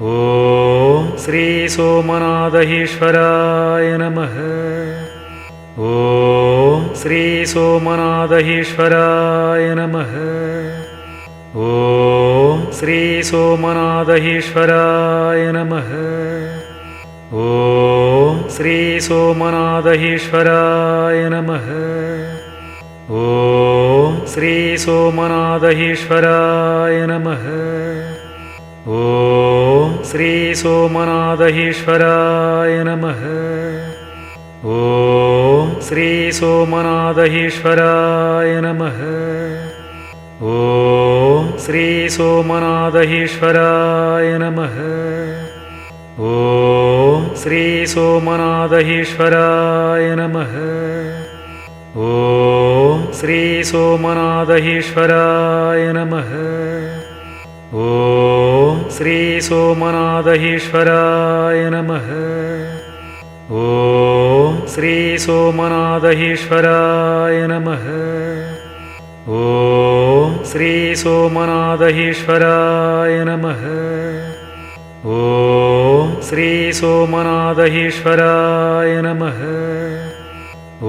ॐ श्रीसोमनाथईश्वराय नमः। ॐ श्रीसोमनाथईश्वराय नमः। ॐ श्रीसोमनाथईश्वराय नमः। ॐ श्रीसोमनाथईश्वराय नमः। ॐ श्रीसोमनाथईश्वराय नमः ॐ श्री सोमनादहीश्वराय नमः। ॐ श्रीसोमनादहीश्वराय नमः। ॐ श्रीसोमनादहीश्वराय नमः। ॐ श्रीसोमनादहीश्वराय नमः। ॐ श्रीसोमनादहीश्वराय नमः। ॐ श्रीसोमनाथईश्वराय नमः। ॐ श्रीसोमनाथईश्वराय नमः। ॐ श्रीसोमनाथईश्वराय नमः। ॐ श्रीसोमनाथईश्वराय नमः। ॐ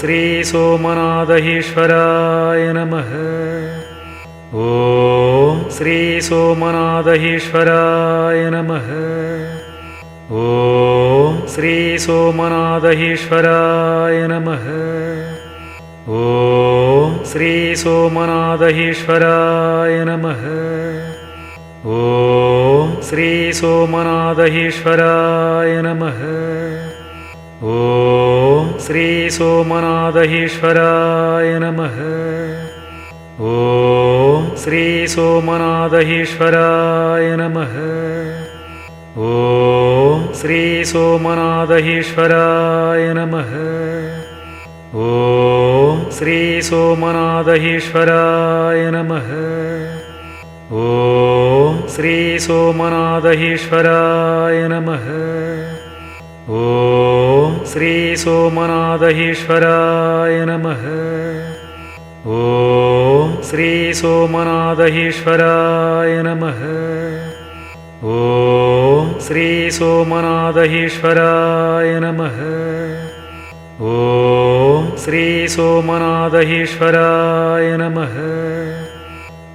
श्रीसोमनाथईश्वराय नमः ॐ श्रीसोमनाथईश्वराय नमः। ॐ श्रीसोमनाथईश्वराय नमः। ॐ श्रीसोमनाथईश्वराय नमः। ॐ श्रीसोमनाथईश्वराय नमः। ॐ श्रीसोमनाथईश्वराय नमः ॐ श्रीसोमनाथईश्वराय नमः। ॐ श्रीसोमनाथईश्वराय नमः। ॐ श्रीसोमनाथईश्वराय नमः। ॐ श्रीसोमनाथईश्वराय नमः। ॐ श्रीसोमनाथईश्वराय नमः ॐ श्रीसोमनाथईश्वराय नमः। ॐ श्रीसोमनाथईश्वराय नमः। ॐ श्रीसोमनाथईश्वराय नमः।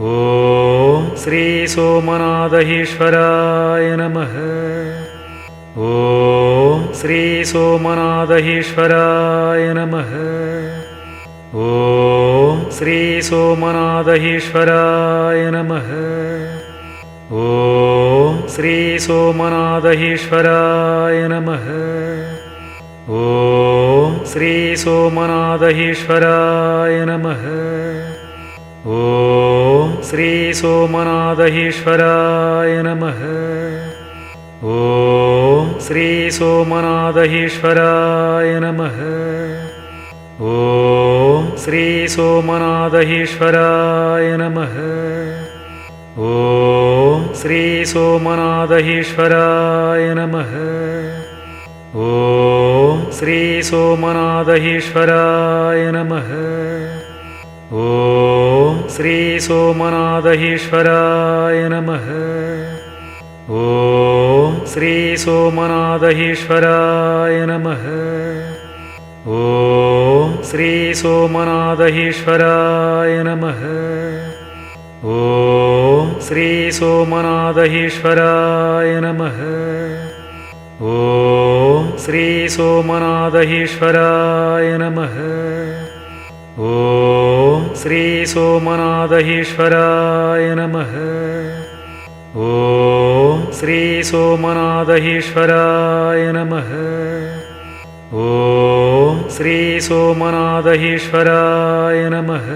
ॐ श्रीसोमनाथईश्वराय नमः। ॐ श्रीसोमनाथईश्वराय नमः। ॐ श्रीसोमनाथईश्वराय नमः। ॐ श्रीसोमनाथईश्वराय नमः। ॐ श्रीसोमनाथईश्वराय नमः। ॐ श्रीसोमनाथईश्वराय नमः। ॐ श्रीसोमनाथईश्वराय नमः। ॐ श्रीसोमनाथईश्वराय नमः। ॐ श्रीसोमनाथईश्वराय नमः। ॐ श्रीसोमनाथईश्वराय नमः। ॐ श्रीसोमनाथईश्वराय नमः। ॐ श्रीसोमनाथईश्वराय नमः। ॐ श्रीसोमनाथईश्वराय नमः। ॐ श्रीसोमनाथईश्वराय नमः। ॐ श्रीसोमनाथईश्वराय नमः। ॐ श्रीसोमनाथईश्वराय नमः। ॐ श्रीसोमनाथईश्वराय नमः। ॐ श्रीसोमनाथईश्वराय नमः।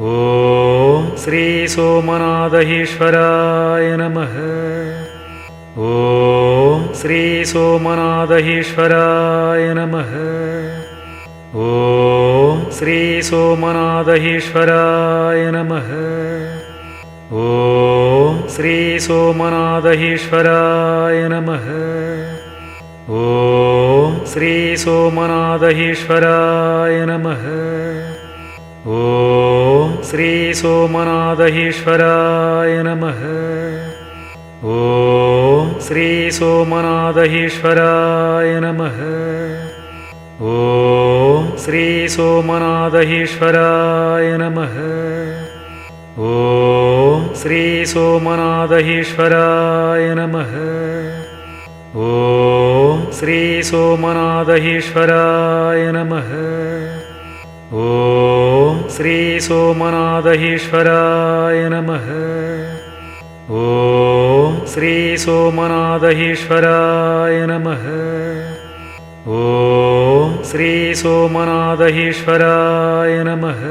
ॐ श्रीसोमनाथईश्वराय नमः। ॐ श्रीसोमनाथईश्वराय नमः। ॐ श्रीसोमनाथईश्वराय नमः। ॐ श्रीसोमनाथईश्वराय नमः ॐ श्रीसोमनाथहीश्वराय नमः। ॐ श्रीसोमनादहीश्वराय नमः। ॐ श्रीसोमनादहीश्वराय नमः। ॐ श्रीसोमनादहीश्वराय नमः। ॐ श्रीसोमनादहीश्वराय नमः। ॐ श्रीसोमनाथहीश्वराय नमः। ॐ श्रीसोमनादहीश्वराय नमः। ॐ श्रीसोमनादहीश्वराय नमः। ॐ श्रीसोमनादहीश्वराय नमः।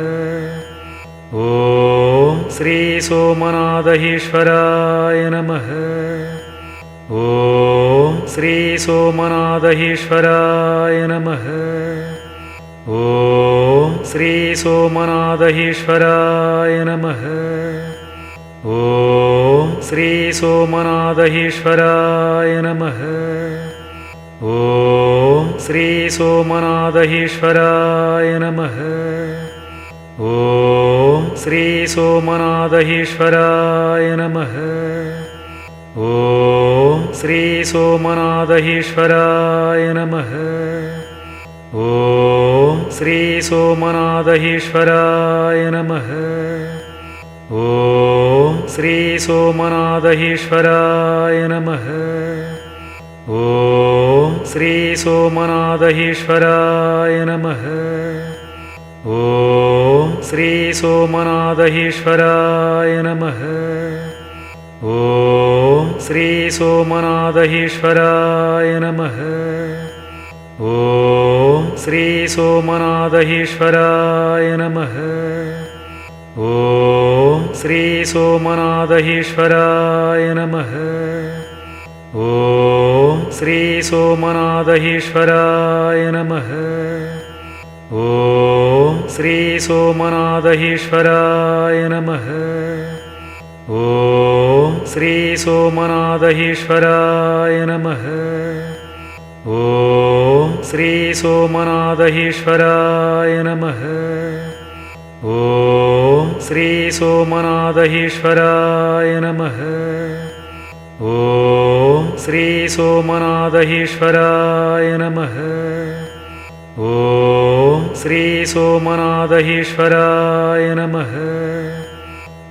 ॐ श्रीसोमनादहीश्वराय नमः। ॐ श्री सोमनाथईश्वराय नमः। ॐ श्री सोमनाथईश्वराय नमः। ॐ श्री सोमनाथईश्वराय नमः। ॐ श्री सोमनाथईश्वराय नमः। ॐ श्री सोमनाथईश्वराय नमः ॐ श्रीसोमनाथहीश्वराय नमः। ॐ श्रीसोमनादहीश्वराय नमः। ॐ श्रीसोमनादहीश्वराय नमः। ॐ श्रीसोमनादहीश्वराय नमः। ॐ श्रीसोमनादहीश्वराय नमः। ॐ श्रीसोमनाथहीश्वराय नमः। ॐ श्रीसोमनादहीश्वराय नमः। ॐ श्रीसोमनादहीश्वराय नमः। ॐ श्रीसोमनादहीश्वराय नमः। ॐ श्रीसोमनादहीश्वराय नमः। ॐ श्रीसोमनाथहीश्वराय नमः। ॐ श्रीसोमनादहीश्वराय नमः। ॐ श्रीसोमनादहीश्वराय नमः। ॐ श्रीसोमनादहीश्वराय नमः। ॐ श्रीसोमनादहीश्वराय नमः।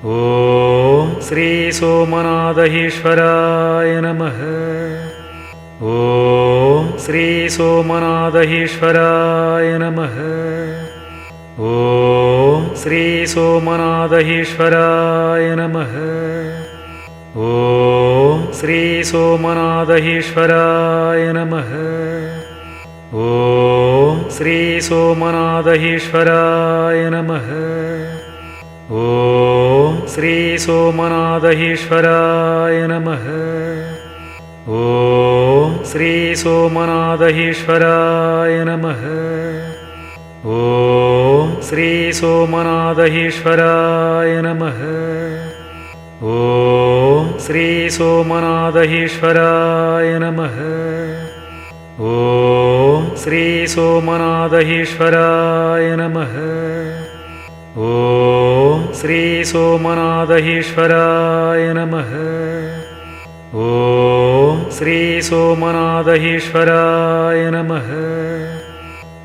ॐ श्रीसोमनाथहीश्वराय नमः। ॐ श्रीसोमनादहीश्वराय नमः। ॐ श्रीसोमनादहीश्वराय नमः। ॐ श्रीसोमनादहीश्वराय नमः। ॐ श्रीसोमनादहीश्वराय नमः। ॐ श्री सोमनाथईश्वराय नमः। ॐ श्री सोमनाथईश्वराय नमः। ॐ श्री सोमनाथईश्वराय नमः। ॐ श्री सोमनाथईश्वराय नमः। ॐ श्री सोमनाथईश्वराय नमः श्रीसोमनादहीश्वराय नमः। ॐ श्रीसोमनादहीश्वराय नमः।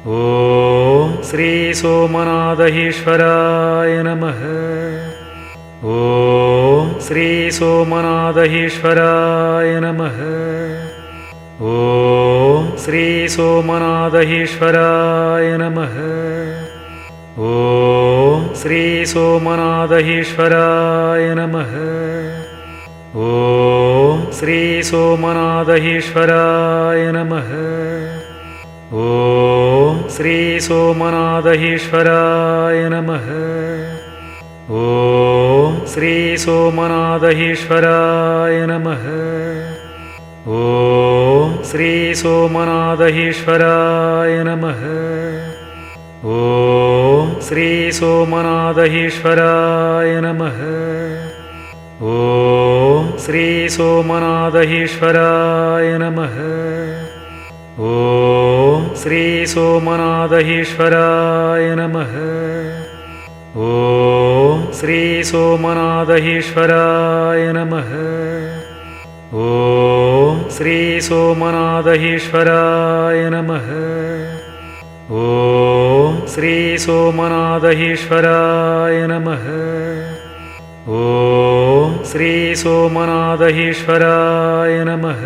ॐ श्रीसोमनादहीश्वराय नमः। ॐ श्रीसोमनादहीश्वराय नमः। ॐ श्रीसोमनादहीश्वराय नमः। ॐ श्रीसोमनाथहीश्वराय नमः। ॐ श्रीसोमनादहीश्वराय नमः। ॐ श्रीसोमनादहीश्वराय नमः। ॐ श्रीसोमनादहीश्वराय नमः। ॐ श्रीसोमनादहीश्वराय नमः। ॐ श्रीसोमनाथहीश्वराय नमः। ॐ श्रीसोमनादहीश्वराय नमः। ॐ श्रीसोमनादहीश्वराय नमः। ॐ श्रीसोमनादहीश्वराय नमः। ॐ श्रीसोमनादहीश्वराय नमः। ॐ श्री सोमनाथईश्वराय नमः। ॐ श्री सोमनाथईश्वराय नमः।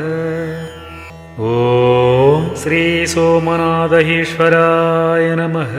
ॐ श्री सोमनाथईश्वराय नमः